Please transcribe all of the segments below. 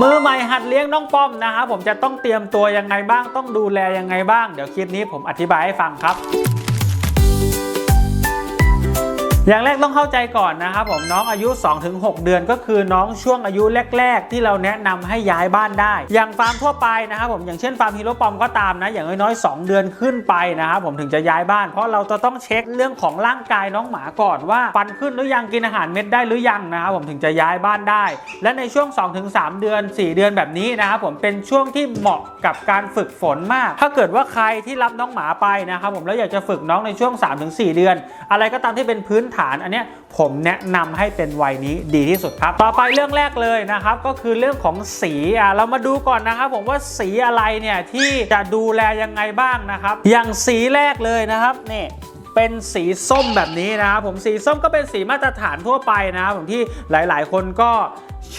มือใหม่หัดเลี้ยงน้องป้อมนะครับผมจะต้องเตรียมตัวยังไงบ้าง ต้องดูแลยังไงบ้าง เดี๋ยวคลิปนี้ผมอธิบายให้ฟังครับ อย่างแรกต้องเข้าใจก่อนนะครับผมน้องอายุ 2-6 เดือนก็คือน้องช่วงอายุแรก ๆ ที่เราแนะนำให้ย้ายบ้านได้ อย่างฟาร์มทั่วไปนะครับผมอย่างเช่นฟาร์มฮีโร่ปอมก็ตามนะอย่างน้อยๆ2เดือนขึ้นไปนะครับผมถึงจะย้ายบ้าน เพราะเราจะต้องเช็คเรื่องของร่างกายน้องหมาก่อนว่าฟันขึ้นหรือยังกินอาหารเม็ดได้หรือยังนะครับผมถึงจะย้ายบ้านได้ และในช่วง 2-3 เดือน 4 เดือนแบบนี้นะครับผมเป็นช่วงที่เหมาะกับการฝึกฝนมาก ถ้าเกิดว่าใครที่รับน้องหมาไปนะครับผมแล้วอยากจะฝึกน้องในช่วง 3-4 เดือน อะไรก็ตามที่เป็นพื้นฐานอันเนี้ยผมแนะนำให้เป็นวัยนี้ดีที่สุดครับ ต่อไปเรื่องแรกเลยนะครับ ก็คือเรื่องของสีอะเรามาดูก่อนนะครับ ผมว่าสีอะไรเนี่ยที่จะดูแลยังไงบ้างนะครับ อย่างสีแรกเลยนะครับนี่เป็นสีส้มแบบนี้นะครับผมสีส้มก็เป็นสีมาตรฐานทั่วไปนะครับผมที่หลาย ๆ คนก็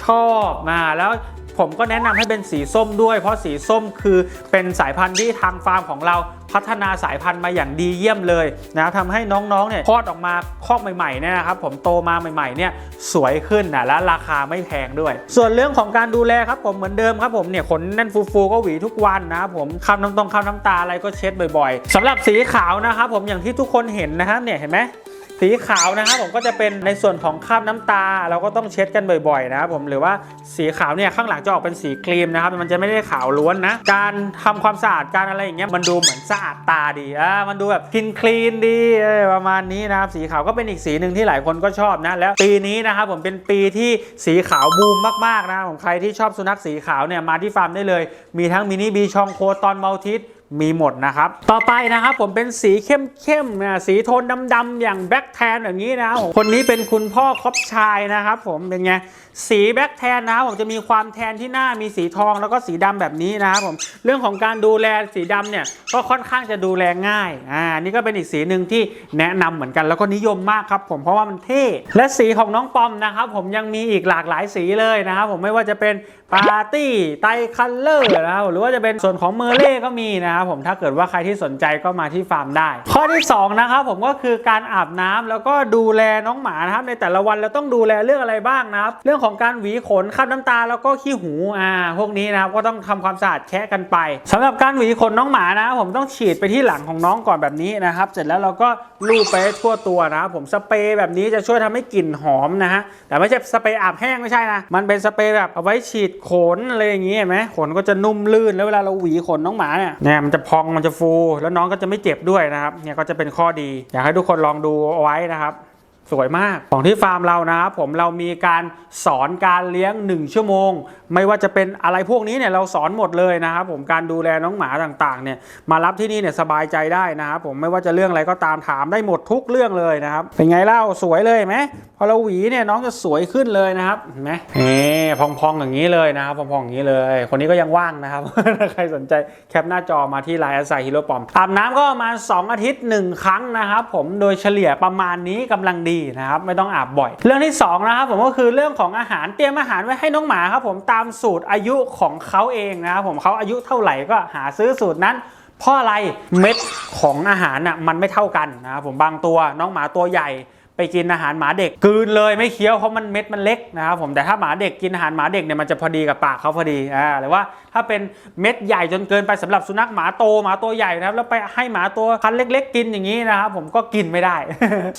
ชอบนะแล้ว ผมก็แนะนำให้เป็นสีส้มด้วย เพราะสีส้มคือเป็นสายพันธุ์ที่ทางฟาร์มของเราพัฒนาสายพันธุ์มาอย่างดีเยี่ยมเลยนะทำให้น้องๆเนี่ยคลอดออกมาคอกใหม่ๆเนี่ยนะครับผมโตมาใหม่ๆเนี่ยสวยขึ้นนะและราคาไม่แพงด้วย ส่วนเรื่องของการดูแลครับผมเหมือนเดิมครับผมเนี่ยขนแน่นฟูๆก็หวีทุกวันนะผมคำน้ำตรงคำน้ำตาอะไรก็เช็ดบ่อยๆสำหรับสีขาวนะครับผมอย่างที่ทุกคนเห็นนะครับเนี่ยเห็นไหม สีขาวนะครับผมก็จะเป็นในส่วนของคราบน้ำตา เราก็ต้องเช็ดกันบ่อยๆนะครับผมหรือว่าสีขาวเนี่ยข้างหลังจะออกเป็นสีครีมนะครับมันจะไม่ได้ขาวล้วนนะการทำความสะอาดการอะไรอย่างเงี้ยมันดูเหมือนสะอาดตาดีอ่ามันดูแบบคลีนคลีนดีประมาณนี้นะครับสีขาวก็เป็นอีกสีหนึ่งที่หลายคนก็ชอบนะแล้วปีนี้นะครับผมเป็นปีที่สีขาวบูมมากๆนะครับผมใครที่ชอบสุนัขสีขาวเนี่ยมาที่ฟาร์มได้เลย มีทั้งมินิบีชองโคตอนมัลทิส มีหมดนะครับ ต่อไปนะครับผมเป็นสีเข้มๆนะสีโทนดำๆอย่างแบ็คแทนอย่างนี้นะครับผมคนนี้เป็นคุณพ่อครอบชายนะครับผมเป็นไงสีแบ็คแทนนะครับผมจะมีความแทนที่หน้ามีสีทองแล้วก็สีดำแบบนี้นะครับผมเรื่องของการดูแลสีดำเนี่ยก็ค่อนข้างจะดูแลง่ายอ่านี่ก็เป็นอีกสีหนึ่งที่แนะนำเหมือนกันแล้วก็นิยมมากครับผมเพราะว่ามันเท่และสีของน้องปอมนะครับผมยังมีอีกหลากหลายสีเลยนะครับผมไม่ว่าจะเป็น ปาร์ตี้ไตคัลเลอร์นะครับหรือว่าจะเป็นส่วนของเมอร์เล่ก็มีนะครับผมถ้าเกิดว่าใครที่สนใจก็มาที่ฟาร์มได้ ข้อที่สองนะครับผมก็คือการอาบน้ำแล้วก็ดูแลน้องหมานะครับในแต่ละวันเราต้องดูแลเรื่องอะไรบ้างนะครับเรื่องของการหวีขนคราบน้ำตาแล้วก็ขี้หูอ่าพวกนี้นะครับก็ต้องทำความสะอาดแคะกันไปสำหรับการหวีขนน้องหมานะครับผมต้องฉีดไปที่หลังของน้องก่อนแบบนี้นะครับเสร็จแล้วเราก็ลูบไปทั่วตัวนะครับผมสเปรย์แบบนี้จะช่วยทำให้กลิ่นหอมนะฮะแต่ไม่ใช่สเปรย์อาบแห้งไม่ใช่นะมันเป็นสเปรย์แบบเอาไว้ฉีดขนอะไรอย่างงี้เห็นไหมขนก็จะนุ่มลื่นแล้วเวลาเราหวีขนน้องหมาเนี่ยเนี่ยมันจะพองมันจะฟู แล้วน้องก็จะไม่เจ็บด้วยนะครับเนี่ยก็จะเป็นข้อดี อยากให้ทุกคนลองดูเอาไว้นะครับ สวยมากของที่ฟาร์มเรานะครับผมเรามีการสอนการเลี้ยง 1 ชั่วโมง ไม่ว่าจะเป็นอะไรพวกนี้เนี่ยเราสอนหมดเลยนะครับผมการดูแลน้องหมาต่างๆเนี่ยมารับที่นี่เนี่ยสบายใจได้นะครับผมไม่ว่าจะเรื่องอะไรก็ตามถามได้หมดทุกเรื่องเลยนะครับเป็นไงเล่าสวยเลยไหมพอเราหวีเนี่ยน้องจะสวยขึ้นเลยนะครับเห็นไหมเฮ้พองๆอย่างนี้เลยนะครับพองๆอย่างนี้เลย คนนี้ก็ยังว่างนะครับถ้าใครสนใจแคปหน้าจอมาที่ไลน์แอสไซฮีโร่ปอมอาบน้ำก็ประมาณ2อาทิตย์ 1 ครั้งนะครับผมโดยเฉลี่ยประมาณนี้กำลังดีนะครับไม่ต้องอาบบ่อย เรื่องที่สองนะครับผมก็คือเรื่องของอาหารเตรียมอาหารไว้ให้น้องหมาครับผมตามสูตรอายุของเขาเองนะครับผมเขาอายุเท่าไหร่ก็หาซื้อสูตรนั้นเพราะอะไรเม็ดของอาหารน่ะมันไม่เท่ากันนะครับผมบางตัวน้องหมาตัวใหญ่ ไปกินอาหารหมาเด็กกืนเลยไม่เคี้ยวเพราะมันเม็ดมันเล็กนะครับผมแต่ถ้าหมาเด็กกินอาหารหมาเด็กเนี่ยมันจะพอดีกับปากเขาพอดีอ่าหรือว่าถ้าเป็นเม็ดใหญ่จนเกินไปสำหรับสุนัขหมาโตหมาตัวใหญ่นะครับแล้วไปให้หมาตัวพันเล็ก ๆ กินอย่างนี้นะครับผมก็กินไม่ได้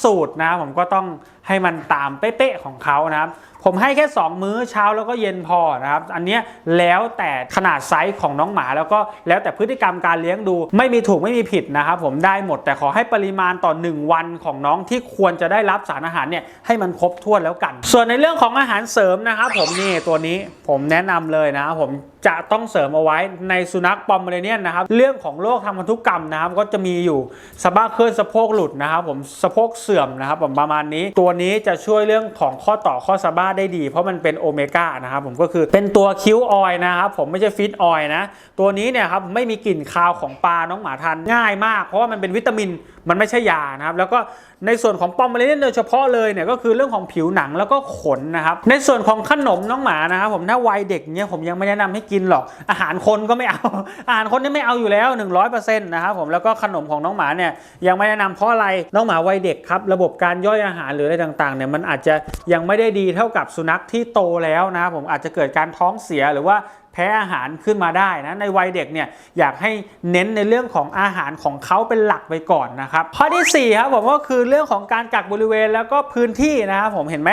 สูตรนะครับผมก็ต้อง ให้มันตามเป๊ะๆของเขานะครับผมให้แค่ 2 มื้อเช้าแล้วก็เย็นพอนะครับ อันนี้แล้วแต่ขนาดไซส์ของน้องหมาแล้วก็แล้วแต่พฤติกรรมการเลี้ยงดู ไม่มีถูกไม่มีผิดนะครับผมได้หมดแต่ขอให้ปริมาณต่อ 1 วันของน้องที่ควรจะได้รับสารอาหารเนี่ยให้มันครบถ้วนแล้วกัน ส่วนในเรื่องของอาหารเสริมนะครับผมนี่ตัวนี้ผมแนะนำเลยนะครับผม จะต้องเสริมเอาไว้ในสุนัขปอมเมเรเนียนนะครับเรื่องของโรคทางพันธุกรรมนะครับก็จะมีอยู่สะบ้าเคลื่อนสะโพกหลุดนะครับผมสะโพกเสื่อมนะครับผมประมาณนี้ตัวนี้จะช่วยเรื่องของข้อต่อข้อสะบ้าได้ดี เพราะมันเป็นโอเมก้านะครับผมก็คือเป็นตัวคิ้วออยนะครับผมไม่ใช่ฟิตออยนะตัวนี้เนี่ยครับไม่มีกลิ่นคาวของปลาน้องหมาทานง่ายมาก เพราะว่ามันเป็นวิตามิน มันไม่ใช่ยานะครับแล้วก็ในส่วนของปอมเมเรเนียนโดยเฉพาะเลยเนี่ยก็คือเรื่องของผิวหนังแล้วก็ขนนะครับในส่วนของขนมน้องหมานะครับผมถ้าวัยเด็กเนี่ยผมยังไม่แนะนำให้กินหรอก อาหารคนก็ไม่เอาอาหารคนนี่ไม่เอาอยู่แล้ว 100%นะครับผมแล้วก็ขนมของน้องหมาเนี่ยยังไม่แนะนำเพราะอะไรน้องหมาวัยเด็กครับระบบการย่อยอาหารหรืออะไรต่างๆเนี่ยมันอาจจะยังไม่ได้ดีเท่ากับสุนัขที่โตแล้วนะครับผมอาจจะเกิดการท้องเสียหรือว่า แพ้อาหารขึ้นมาได้นะในวัยเด็กเนี่ยอยากให้เน้นในเรื่องของอาหารของเขาเป็นหลักไปก่อนนะครับข้อที่4ครับผมก็คือเรื่องของการกักบริเวณแล้วก็พื้นที่นะครับผมเห็นไหม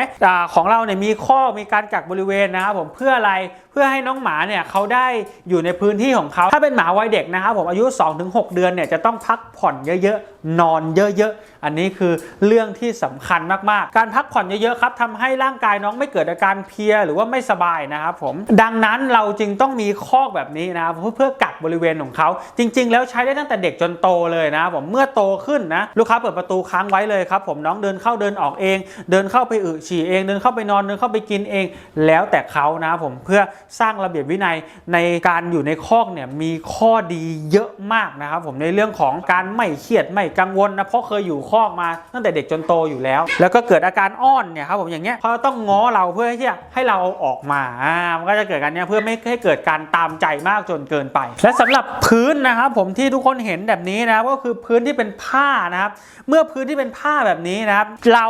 ของเราเนี่ยมีข้อมีการกักบริเวณนะครับผมเพื่ออะไรเพื่อให้น้องหมาเนี่ยเขาได้อยู่ในพื้นที่ของเขาถ้าเป็นหมาวัยเด็กนะครับผมอายุ 2-6 เดือนเนี่ยจะต้องพักผ่อนเยอะๆ นอนเยอะๆ อันนี้คือเรื่องที่สำคัญมากๆ การพักผ่อนเยอะๆครับทำให้ร่างกายน้องไม่เกิดอาการเพลียหรือว่าไม่สบายนะครับผมดังนั้นเราจึงต้องมีคอกแบบนี้นะครับเพื่อเพื่อกักบริเวณของเขา จริง ๆ แล้วใช้ได้ตั้งแต่เด็กจนโตเลยนะผมเมื่อโตขึ้นนะลูกค้าเปิดประตูค้างไว้เลยครับผมน้องเดินเข้าเดินออกเอง เดินเข้าไปอึฉี่เองเดินเข้าไปนอนเดินเข้าไปกินเอง แล้วแต่เขานะผมเพื่อสร้างระเบียบวินัยในการอยู่ในคอกเนี่ยมีข้อดีเยอะมากนะครับผมในเรื่องของการไม่เครียดไม่กังวลนะเพราะเคยอยู่คอกมาตั้งแต่เด็กจนโตอยู่แล้ว แล้วก็เกิดอาการอ้อนเนี่ยครับผมอย่างเงี้ยเขาต้องง้อเราเพื่อที่จะให้เราเอาออกมาอ่ามันก็จะเกิดการเนี้ยเพื่อไม่ให้เกิดการตามใจมากจนเกินไป และสำหรับพื้นนะครับผมที่ทุกคนเห็นแบบนี้นะครับก็คือพื้นที่เป็นผ้านะครับ เมื่อพื้นที่เป็นผ้าแบบนี้นะครับ เรา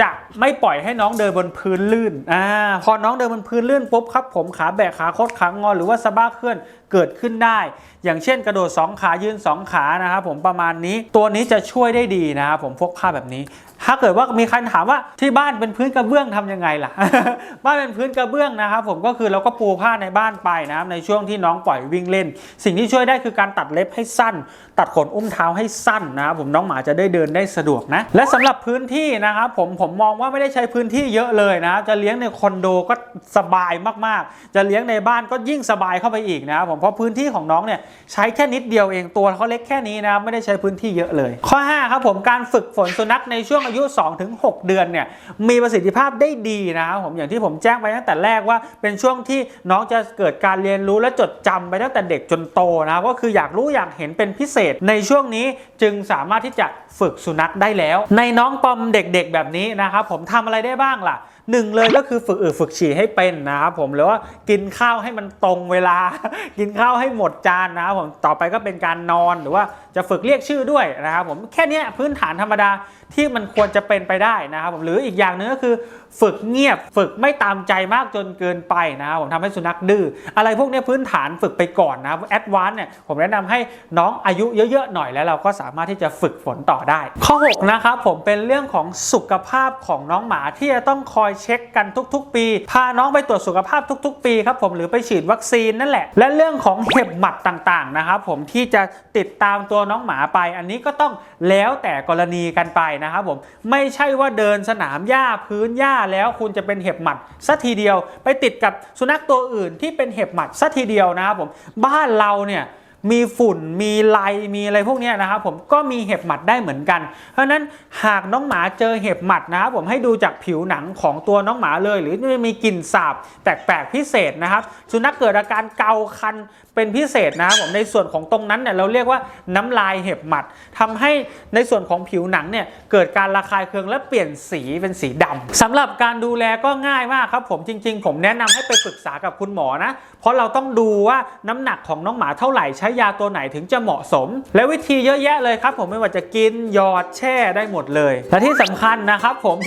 จะไม่ปล่อยให้น้องเดินบนพื้นลื่นอ่าพอน้องเดินบนพื้นลื่นปุ๊บครับผมขาแบกขาคดขางอหรือว่าสะบ้าเคลื่อนเกิดขึ้นได้ อย่างเช่นกระโดด 2 ขายืน 2 ขานะครับผมประมาณนี้ตัวนี้จะช่วยได้ดีนะครับผมพวกผ้าแบบนี้ ถ้าเกิดว่ามีใครถามว่าที่บ้านเป็นพื้นกระเบื้องทำยังไงล่ะ บ้านเป็นพื้นกระเบื้องนะครับผมก็คือเราก็ปูผ้าในบ้านไปนะครับในช่วงที่น้องปล่อยวิ่งเล่น สิ่งที่ช่วยได้คือการตัดเล็บให้สั้น ตัดขนอุ้มเท้าให้สั้นนะครับผมน้องหมาจะได้เดินได้สะดวกนะและสำหรับพื้นที่นะครับผมผมมองว่าไม่ได้ใช้พื้นที่เยอะเลยนะ จะเลี้ยงในคอนโดก็สบายมากๆ จะเลี้ยงในบ้านก็ยิ่งสบายเข้าไปอีกนะครับผมเพราะพื้นที่ของน้องเนี่ยใช้แค่นิดเดียวเองตัวเขาเล็กแค่นี้นะครับไม่ได้ใช้พื้นที่เยอะเลย ข้อ5ครับผมการฝึกฝนสุนัขในช่วงอายุ 2-6 เดือนเนี่ยมีประสิทธิภาพได้ดีนะครับผมอย่างที่ผมแจ้งไปตั้งแต่แรกว่า เป็นช่วงที่น้องจะเกิดการเรียนรู้และจดจำไปตั้งแต่เด็กจนโตนะก็คืออยากรู้อยากเห็นเป็นพิเศษในช่วงนี้จึงสามารถที่จะฝึกสุนัขได้แล้ว ในน้องปอมเด็กๆแบบนี้นะครับผมทำอะไรได้บ้างล่ะ หนึ่งเลยก็คือฝึกอืดฝึกฉี่ให้เป็นนะครับผมหรือว่ากินข้าวให้มันตรงเวลา กินข้าวให้หมดจานนะครับผมต่อไปก็เป็นการนอนหรือว่าจะฝึกเรียกชื่อด้วยนะครับผมแค่นี้พื้นฐานธรรมดาที่มันควรจะเป็นไปได้นะครับผมหรืออีกอย่างหนึงก็คือ ฝึกเงียบฝึกไม่ตามใจมากจนเกินไปนะครับผมทำให้สุนัขดื้ออะไรพวกนี้พื้นฐานฝึกไปก่อนนะครับแอดวานเนี่ยผมแนะนำให้น้องอายุเยอะๆหน่อยแล้วเราก็สามารถที่จะฝึกฝนต่อได้ ข้อ 6 นะครับผมเป็นเรื่องของสุขภาพของน้องหมาที่จะต้องคอยเช็คกันทุก ๆ ปี พาน้องไปตรวจสุขภาพทุก ๆ ปีครับผมหรือไปฉีดวัคซีนนั่นแหละ และเรื่องของเห็บหมัดต่างๆนะครับผมที่จะติดตามตัวน้องหมาไป อันนี้ก็ต้องแล้วแต่กรณีกันไปนะครับผมไม่ใช่ว่าเดินสนามหญ้าพื้นหญ้าแล้วคุณจะเป็นเห็บหมัดสัทีเดียว ไปติดกับสุนัขตัวอื่นที่เป็นเห็บหมัดสัทีเดียวนะครับผมบ้านเราเนี่ย มีฝุ่นมีไลมีอะไรพวกนี้นะครับผมก็มีเห็บหมัดได้เหมือนกัน เพราะฉะนั้นหากน้องหมาเจอเห็บหมัดนะครับผมให้ดูจากผิวหนังของตัวน้องหมาเลย หรือมีกลิ่นสาบแปลกๆพิเศษนะครับสุนัขเกิดอาการเกาคันเป็นพิเศษนะครับผมในส่วนของตรงนั้นเนี่ยเราเรียกว่าน้ำลายเห็บหมัดทำให้ในส่วนของผิวหนังเนี่ยเกิดการระคายเคืองและเปลี่ยนสีเป็นสีดำสำหรับการดูแลก็ง่ายมากครับผมจริง ๆ ผมแนะนำให้ไปปรึกษากับคุณหมอนะเพราะเราต้องดูว่าน้ำหนักของน้องหมาเท่าไหร่ใช้ยาตัวไหนถึงจะเหมาะสม และวิธีเยอะแยะเลยครับ ผมไม่ว่าจะกินหยอดแช่ได้หมดเลย และที่สำคัญนะครับผม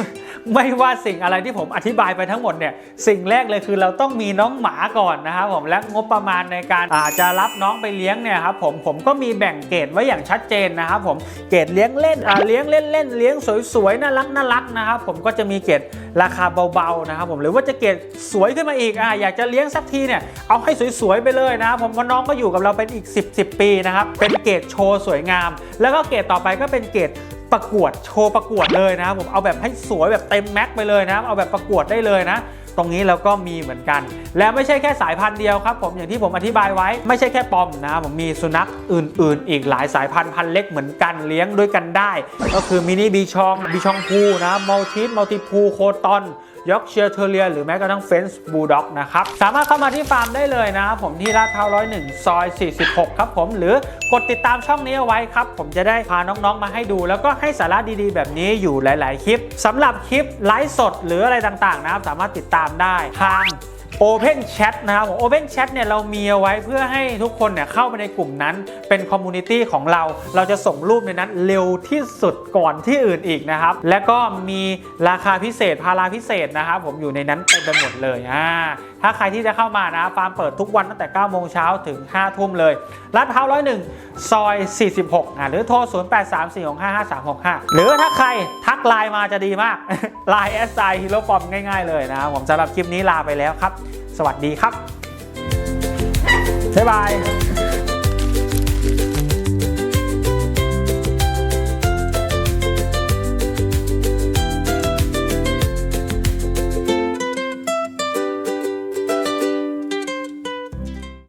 ไม่ว่าสิ่งอะไรที่ผมอธิบายไปทั้งหมดเนี่ยสิ่งแรกเลยคือเราต้องมีน้องหมาก่อนนะครับผมและงบประมาณในการอาจจะรับน้องไปเลี้ยงเนี่ยครับผมผมก็มีแบ่งเกรดไว้อย่างชัดเจนนะครับผมเกรดเลี้ยงเล่นเลี้ยงเล่นเล่นเลี้ยงสวยๆน่ารักน่ารักนะครับผมก็จะมีเกรดราคาเบาๆนะครับผมหรือว่าจะเกรดสวยขึ้นมาอีกอ่าอยากจะเลี้ยงสักทีเนี่ยเอาให้สวยๆไปเลยนะครับผมเพราะน้องก็อยู่กับเราเป็นอีก10 10 ปีนะครับ เป็นเกรดโชว์สวยงาม แล้วก็เกรดต่อไปก็เป็นเกรดประกวดโชว์ประกวดเลยนะครับผมเอาแบบให้สวยแบบเต็มแม็กไปเลยนะครับเอาแบบประกวดได้เลยนะ ตรงนี้เราก็มีเหมือนกัน และไม่ใช่แค่สายพันธุ์เดียวครับผมอย่างที่ผมอธิบายไว้ ไม่ใช่แค่ปอมนะผมมีสุนัขอื่น ๆ อีกหลายสายพันธุ์พันธุ์เล็กเหมือนกันเลี้ยงด้วยกันได้ ก็คือมินิบีชองบีชองพูนะมัลทิสมัลติพูโคตอน ยอกเชียร์เทเรียหรือแม้กระทั่งเฟนส์บูลด็อกนะครับสามารถเข้ามาที่ฟาร์มได้เลยนะครับผมที่ลาดพร้าวร้อยหนึ่งซอย 46 ครับผมหรือกดติดตามช่องนี้เอาไว้ครับ ผมจะได้พาน้องๆมาให้ดู แล้วก็ให้สาระดีๆ แบบนี้อยู่หลาย ๆ คลิปสำหรับคลิปไลฟ์สดหรืออะไรต่างๆนะครับสามารถติดตามได้ทาง Open Chat นะครับผม Open Chat เนี่ยเรามีเอาไว้เพื่อให้ทุกคนเนี่ยเข้าไปในกลุ่มนั้นเป็นคอมมูนิตี้ของเรา เราจะส่งรูปในนั้นเร็วที่สุดก่อนที่อื่นอีกนะครับ และก็มีราคาพิเศษพาราพิเศษนะครับผมอยู่ในนั้นเต็มไปหมดเลยอ่า ถ้าใครที่จะเข้ามานะฟาร์มเปิดทุกวันตั้งแต่ 9 โมงเช้าถึง 5 ทุ่มเลยลาดพร้าว101 ซอย 46อ่าหรือโทร 0834655365 หรือถ้าใครทักไลน์มาจะดีมากไลน์แอสไซฮีโร่ปอมง่ายๆเลยนะผมสำหรับคลิปนี้ลาไปแล้วครับ สวัสดีครับบ๊ายบาย